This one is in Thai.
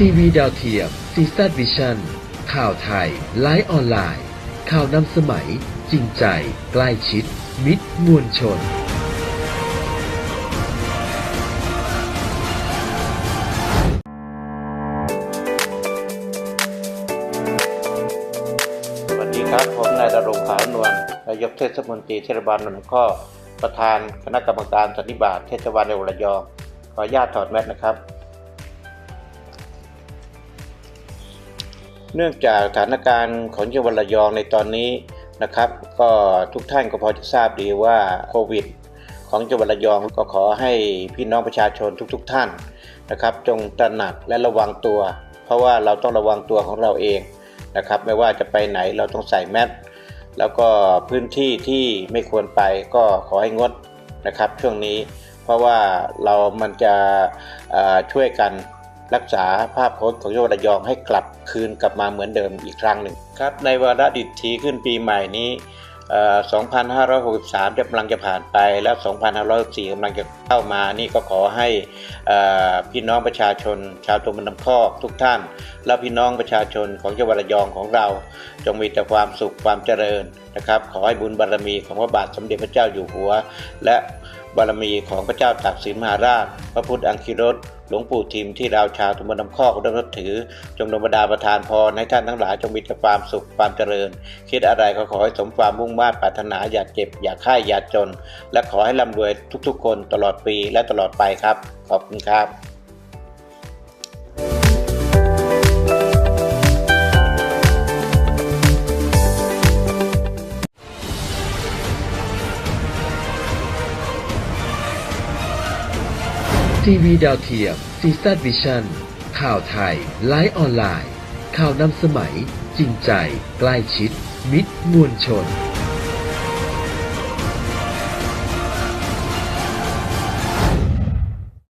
ทีวีดาวเทียมซีซั d วิชั่นข่าวไทย ไลฟ์ออนไลน์ ข่าวนำสมัย จริงใจ ใกล้ชิด มิตรมวลชน สวัสดีครับ ผมนายดรงขาวนวลนายกเทศมนตรีเทศบาลนนท์ข้อ ประธานคณะกรรมการสันนิบาตเทศบาลจังหวัดระยองขออนุญาตถอดแมสนะครับ เนื่องจากสถานการณ์ของจังหวัดระยองในตอนนี้นะครับ ก็ทุกท่านก็พอจะทราบดีว่าโควิด ของจังหวัดระยองก็ขอให้พี่น้องประชาชนทุกๆทท่านนะครับ จงตระหนักและระวังตัว เพราะว่าเราต้องระวังตัวของเราเองนะครับ ไม่ว่าจะไปไหนเราต้องใส่แมสแล้วก็พื้นที่ที่ไม่ควรไปก็ขอให้งดนะครับช่วงนี้ เพราะว่าเรามันจะช่วยกัน รักษาภาพพจน์ของจังหวัดระยองให้กลับคืนกลับมาเหมือนเดิมอีกครั้งหนึ่งครับในวาระดิถีขึ้นปีใหม่นี้ 2563จะกำลังจะผ่านไปแล้ว 2564กำลังจะเข้ามานี่ก็ขอให้พี่น้องประชาชน ชาวตำบลน้ำคอกทุกท่าน และพี่น้องประชาชนของจังหวัดระยองของเรา จงมีแต่ความสุขความเจริญนะครับ ขอให้บุญบารมีของพระบาทสมเด็จพระเจ้าอยู่หัว และบารมีของพระเจ้าตากสินมหาราช พระพุทธอังคีรสหลวงปู่ทิมที่เราชาวตำบลน้ำคอกได้รับถือ จงดลบดาประทานพรให้ท่านทั้งหลายจงมีแต่ความสุขความเจริญ คิดอะไรก็ขอให้สมความมุ่งมา่ปรารถนาอย่าเจ็บ อย่าไข้อย่าจน และขอให้ร่ำรวยทุกๆ คนตลอดปีและตลอดไปครับ ขอบคุณครับ ทีวีดาวเทียมซีซั d วิชั่นข่าวไทย ไลฟ์ออนไลน์ ข่าวนำสมัย จริงใจ ใกล้ชิด มิตรมวลชน